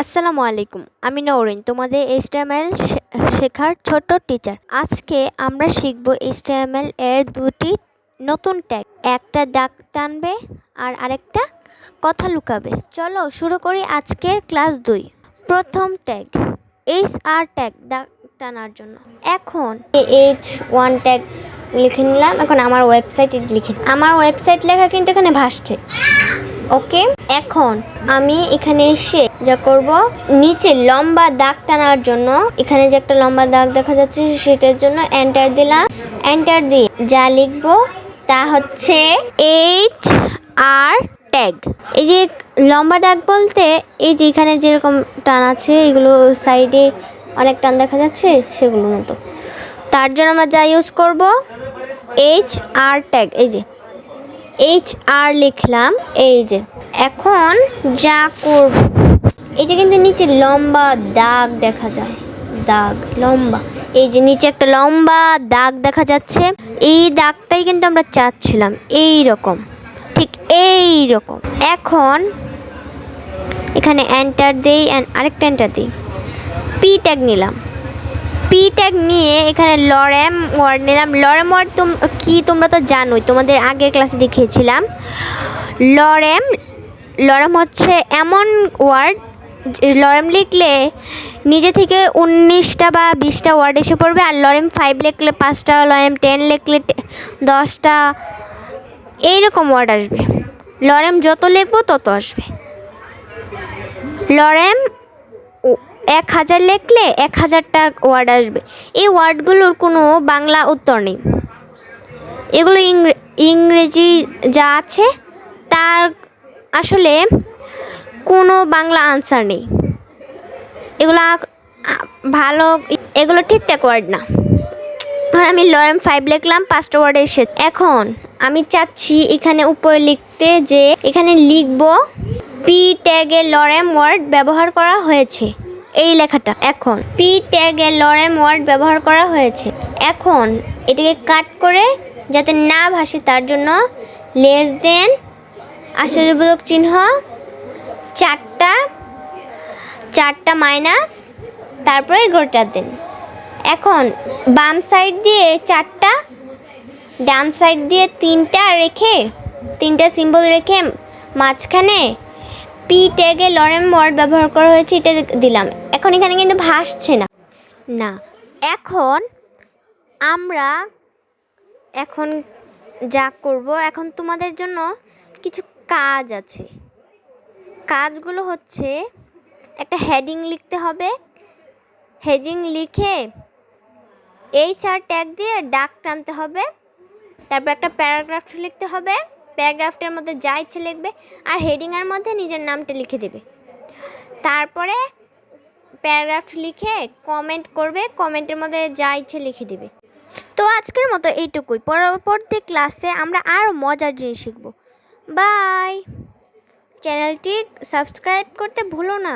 আসসালামু আলাইকুম, আমি নওরিন তোমাদের এইচটিএমএল শেখার ছোট টিচার আজকে আমরা শিখব এইচটিএমএল এর দুটি নতুন ট্যাগ একটা ডাক টানবে আর আরেকটা কথা লুকাবে। চলো শুরু করি আজকের ক্লাস দুই। প্রথম ট্যাগ এইচ আর ট্যাগ ডাক টানার জন্য। এখন এইচ ওয়ান ট্যাগ লিখে নিলাম। এখন আমার ওয়েবসাইটে লিখে আমার ওয়েবসাইট লেখা কিন্তু এখানে ভাসছে। ওকে এখন আমি এখানে এসে যা করব, নিচে লম্বা দাগ টানার জন্য, এখানে যে একটা লম্বা দাগ দেখা যাচ্ছে সেটার জন্য এন্টার দিলাম। এন্টার দিয়ে যা লিখব তা হচ্ছে এইচ আর ট্যাগ এই যে লম্বা দাগ বলতে এই যে এখানে যেরকম টান আছে, এগুলো সাইডে অনেক টান দেখা যাচ্ছে সেগুলো মতো। তার জন্য আমরা যা ইউজ করব এইচ আর ট্যাগ এই যে এইচ আর লিখলাম, এই যে। এখন যা করব এটা কিন্তু নিচে লম্বা দাগ দেখা যায়, দাগ, লম্বা। এই যে নিচে একটা লম্বা দাগ দেখা যাচ্ছে, এই দাগটাই কিন্তু আমরা চাচ্ছিলাম, এই রকম, ঠিক এই রকম। এখন এখানে এন্টার দেই, and আরেকটা এন্টার দিই। পি ট্যাগ নিলাম। পি ট্যাগ নিয়ে এখানে লরেম ওয়ার্ড নিলাম। লরেম ওয়ার্ড তুম, কি তোমরা তো জানোই, তোমাদের আগের ক্লাসে দেখিয়েছিলাম। লরেম লরেম হচ্ছে এমন ওয়ার্ড লরেম লিখলে নিজে থেকে উনিশটা বা বিশটা ওয়ার্ড এসে পড়বে, আর লরেম ফাইভ লিখলে পাঁচটা লরেম টেন লিখলে দশটা, এইরকম ওয়ার্ড আসবে। লরেম যত লিখব তত আসবে। লরেম এক হাজার লিখলে এক হাজারটা ওয়ার্ড আসবে। এই ওয়ার্ডগুলোর কোনো বাংলা উত্তর নেই। এগুলো ইংরে- ইংরেজি যা আছে, তার আসলে কোনো বাংলা আনসার নেই। এগুলো ভালো, এগুলো ঠিকঠাক ওয়ার্ড না। আর আমি লরেম ফাইভ লিখলাম, পাঁচটা ওয়ার্ড এসে এখন আমি চাচ্ছি এখানে উপরে লিখতে যে, এখানে লিখব পি ট্যাগে লরেম ওয়ার্ড ব্যবহার করা হয়েছে। এই লেখাটা। এখন, পি ট্যাগে লরেম ওয়ার্ড ব্যবহার করা হয়েছে। এখন, এটাকে কাট করে যাতে না ভাসে, তার জন্য লেস দেন আশ্চর্যবোধক চিহ্ন চারটা চারটা মাইনাস তারপরে গোটা দেন এখন, বাম সাইড দিয়ে চারটা, ডান সাইড দিয়ে তিনটা রেখে, তিনটা সিম্বল রেখে মাঝখানে পি ট্যাগে লরেম ওয়ার্ড ব্যবহার করা হয়েছে, এটা দিলাম। এখন এখানে কিন্তু ভাসছে না। না, এখন আমরা এখন যা করব, এখন তোমাদের জন্য কিছু কাজ আছে। কাজগুলো হচ্ছে, একটা হেডিং লিখতে হবে। হেডিং লিখে এই চার ট্যাগ দিয়ে ডাক টানতে হবে। তারপর একটা প্যারাগ্রাফ লিখতে হবে। প্যারাগ্রাফটার মধ্যে যা ইচ্ছে লিখবে আর হেডিংয়ের মধ্যে নিজের নামটা লিখে দেবে। তারপরে প্যারাগ্রাফ লিখে কমেন্ট করবে, কমেন্টের মধ্যে যা ইচ্ছে লিখে দেবে। তো আজকের মতো এইটুকুই। পরবর্তী ক্লাসে আমরা আরও মজার জিনিস শিখব। বাই! চ্যানেলটি সাবস্ক্রাইব করতে ভুলো না।